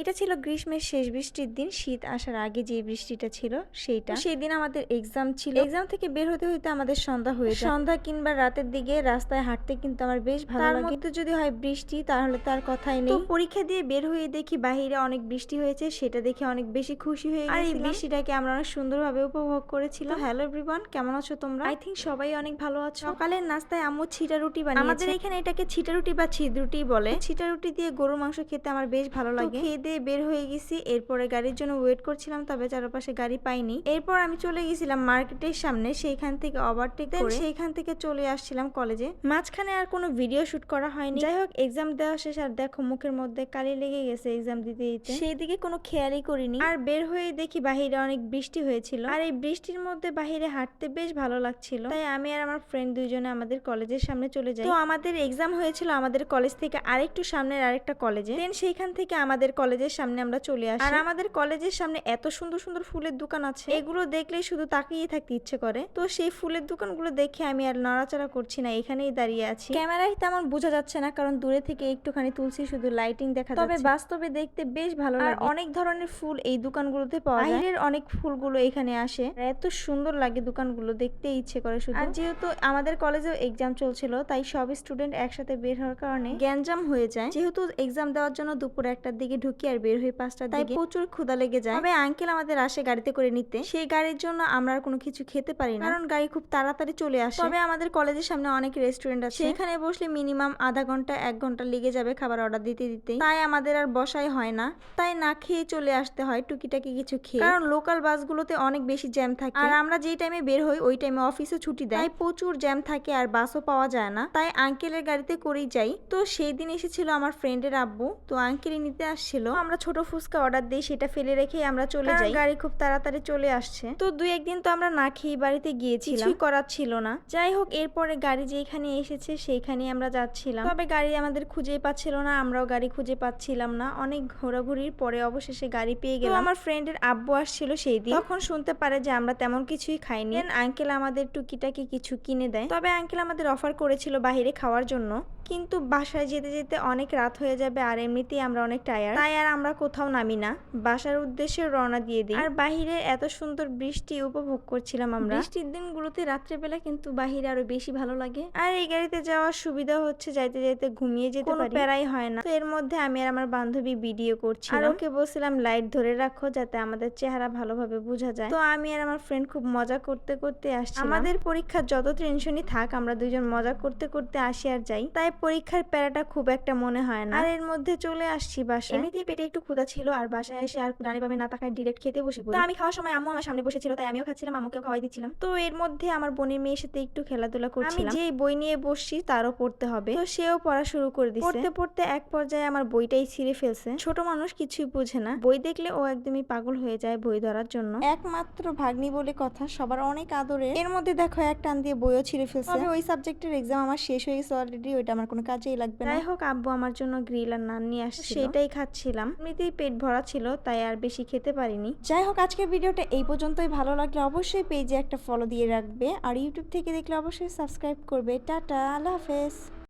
এটা ছিল গ্রীষ্মের শেষ বৃষ্টির দিন। শীত আসার আগে যে বৃষ্টিটা ছিল সেইটা। সেই দিন আমাদের এক্সাম ছিল। এক্সাম থেকে বের হতে হইতে আমাদের সন্ধ্যা হয়ে সন্ধ্যা কিংবা রাতের দিকে রাস্তায় হাঁটতে কিন্তু আমার বেশ ভালো লাগে। কিন্তু যদি হয় বৃষ্টি তাহলে তার কথাই নেই। পরীক্ষা দিয়ে বের হয়ে দেখি বাহিরে অনেক বৃষ্টি হয়েছে সেটা দেখে অনেক বেশি খুশি হয়ে আর এই বৃষ্টিটাকে আমরা অনেক সুন্দরভাবে উপভোগ করেছিলাম। হ্যালো এভরিওয়ান কেমন আছো তোমরা? আই থিঙ্ক সবাই অনেক ভালো আছো। সকালের নাস্তায় আম্মু ছিটা রুটি বানিয়েছে। আমাদের এখানে এটাকে ছিটা রুটি বা ছিদ রুটি বলে। ছিটা রুটি দিয়ে গরুর মাংস খেতে আমার বেশ ভালো লাগে। দিয়ে বের হয়ে গেছি। এরপরে গাড়ির জন্য ওয়েট করছিলাম তবে চারপাশে গাড়ি পাইনি। এরপর আমি চলে গেছিলাম মার্কেটের সামনে সেইখান থেকে ওভারটেক করে সেইখান থেকে চলে আসছিলাম কলেজে মাঝখানে আর কোনো ভিডিও শুট করা হয়নি। যাই হোক এক্সাম দেওয়া শেষ আর দেখো মুখের মধ্যে কালি লেগে গেছে এক্সাম দিতে দিতে। সেই দিকে কোনো খেয়ালই করিনি। আর বের হয়ে দেখি বাহিরে অনেক বৃষ্টি হয়েছিল। আর এই বৃষ্টির মধ্যে বাহিরে হাঁটতে বেশ ভালো লাগছিল। তাই আমি আর আমার ফ্রেন্ড দুইজনে আমাদের কলেজের সামনে চলে যাই। তো আমাদের এক্সাম হয়েছিল আমাদের কলেজ থেকে আরেকটু সামনের আরেকটা কলেজে দেন সেইখান থেকে আমাদের কলেজের সামনে আমরা চলে আসি। আর আমাদের কলেজের সামনে এত সুন্দর সুন্দর ফুলের দোকান আছে। এগুলো দেখলেই শুধু তাকিয়ে থাকতে ইচ্ছে করে। তো সেই ফুলের দোকানগুলো দেখে আমি আর নড়াচড়া করছি না এখানেই দাঁড়িয়ে আছি। ক্যামেরায় তেমন বোঝা যাচ্ছে না কারণ দূরে থেকে একটুখানি তুলসি শুধু লাইটিং দেখা তবে বাস্তবে দেখতে বেশ ভালো লাগে। অনেক ধরনের ফুল এই দোকানগুলোতে পাওয়া যায়। বাইরের অনেক ফুলগুলো এখানে আসে। এত সুন্দর লাগে দোকানগুলো দেখতে ইচ্ছে করে শুধু। আর যেহেতু আমাদের কলেজেও এক্সাম চলছিল তাই সব স্টুডেন্ট একসাথে বের হওয়ার কারণে গ্যাঞ্জাম হয়ে যায়। যেহেতু এক্সাম দেওয়ার জন্য দুপুর একটার দিকে ঢুকি আর বের হয়ে পাঁচটার দিকে? প্রচুর ক্ষুদা লেগে যায়। তবে আঙ্কেল আমাদের আসে গাড়িতে করে নিতে। সেই গাড়ির জন্য আমরা আর কোনো কিছু খেতে পারি না। কারণ গাড়ি খুব তাড়াতাড়ি চলে আসে। তবে আমাদের কলেজের সামনে অনেক রেস্টুরেন্ট আছে। সেখানে বসলে মিনিমাম আধা ঘণ্টা এক ঘণ্টা লেগে যাবে খাবার অর্ডার দিতে দিতে। তাই আমাদের আর বসাই হয় না। তাই না খেয়ে চলে আসতে হয় টুকিটাকি কিছু খেয়ে। কারণ লোকাল বাসগুলোতে অনেক বেশি জ্যাম থাকে। আর আমরা যেই টাইমে বের হই ওই টাইমে অফিসে ছুটি দেয়। তাই প্রচুর জ্যাম থাকে আর বাসও পাওয়া যায় না। তাই আঙ্কেলের গাড়িতে করেই যাই। তো সেই দিন এসেছিল আমার ফ্রেন্ডের আব্বু। তো আঙ্কেলই নিতে আসছিল। আমরা ছোট ফুচকা অর্ডার দিই সেটা ফেলে রেখে আমরা চলে যাই। গাড়ি খুব তাড়াতাড়ি চলে আসছে? তো দুই একদিন তো আমরা না খেয়ে বাড়িতে গিয়েছিলাম। কিছুই করার ছিল না। যাই হোক এরপরে গাড়ি যেখানে এসেছে সেইখানে আমরা যাচ্ছিলাম। তবে গাড়ি আমাদের খুঁজেই পাচ্ছিল না আমরাও গাড়ি খুঁজে পাচ্ছিলাম না। অনেক ঘোরাঘুরির পরে অবশেষে গাড়ি পেয়ে গেলাম। আমার ফ্রেন্ডের আব্বু আসছিল সেই দিন। তখন শুনতে পারে যে আমরা তেমন কিছুই খাইনি। আঙ্কেল আমাদের টুকিটাকি কিছু কিনে দেয়। তবে আঙ্কেল আমাদের অফার করেছিল বাইরে খাওয়ার জন্য। কিন্তু বাসায় যেতে যেতে অনেক রাত হয়ে যাবে আর এমনিতেই আমরা অনেক টায়ার তাই আর আমরা কোথাও নামি না। বাসার উদ্দেশ্যে রওনা দিয়ে দিই। আর বাহিরে এত সুন্দর বৃষ্টি উপভোগ করছিলাম আমরা। বৃষ্টির দিনগুলোতে রাত্রেবেলা কিন্তু বাহিরে আরও বেশি ভালো লাগে। আর এই গাড়িতে যাওয়ার সুবিধা হচ্ছে যাইতে যাইতে ঘুমিয়ে যেতে পারি। প্যারাই হয় না। তো এর মধ্যে আমি আর আমার বান্ধবী ভিডিও করছি আর ওকে বলছিলাম লাইট ধরে রাখো যাতে আমাদের চেহারা ভালোভাবে বোঝা যায়। তো আমি আর আমার ফ্রেন্ড খুব মজা করতে করতে আসছি আমাদের পরীক্ষার যত টেনশনই থাক আমরা দুইজন মজা করতে করতে আসি আর যাই। তাই পরীক্ষার প্যারাটা খুব একটা মনে হয় না। আর এর মধ্যে চলে আসছি বাসায়। এমনিতেই পেটে একটু ক্ষুধা ছিল আর বাসায় এসে আর ডানি পাবে না তাকায় ডিরেক্ট খেতে বসে তো আমি খাওয়ার সময় আম্মু আমার সামনে বসেছিল তাই আমিও খাচ্ছিলাম আম্মুকেও খাওয়াই দিচ্ছিলাম। তো এর মধ্যে আমার বোনের মেয়ের সাথে একটু খেলাধুলা করছিলাম। আমি যেই বই নিয়ে বসছি তারও পড়তে হবে। তো সেও পড়া শুরু করে দিচ্ছে পড়তে পড়তে এক পর্যায়ে আমার বইটাই ছিঁড়ে ফেলছে। ছোট মানুষ কিছুই বুঝে না। বই দেখলে ও একদমই পাগল হয়ে যায় বই ধরার জন্য। একমাত্র ভাগ্নি বলে কথা সবার অনেক আদরে এর মধ্যে দেখো এক টান দিয়ে বইও ছিঁড়ে ফেলছে। ওই সাবজেক্টের এক্সাম আমার শেষ হয়ে গেছে অলরেডি ওইটা আমার কোনো কাজেই লাগবে না। যাই হোক আব্বু আমার জন্য গ্রিল আর নান নিয়ে আসছে সেটাই খাচ্ছিলাম। এমনিতেই পেট ভরা ছিল তাই আর বেশি খেতে পারিনি। যাই হোক আজকের ভিডিওটা এই পর্যন্তই। ভালো লাগলে অবশ্যই পেজে একটা ফলো দিয়ে রাখবে। আর ইউটিউব থেকে দেখলে অবশ্যই সাবস্ক্রাইব করবে। টাটা আল্লাহ হাফেজ।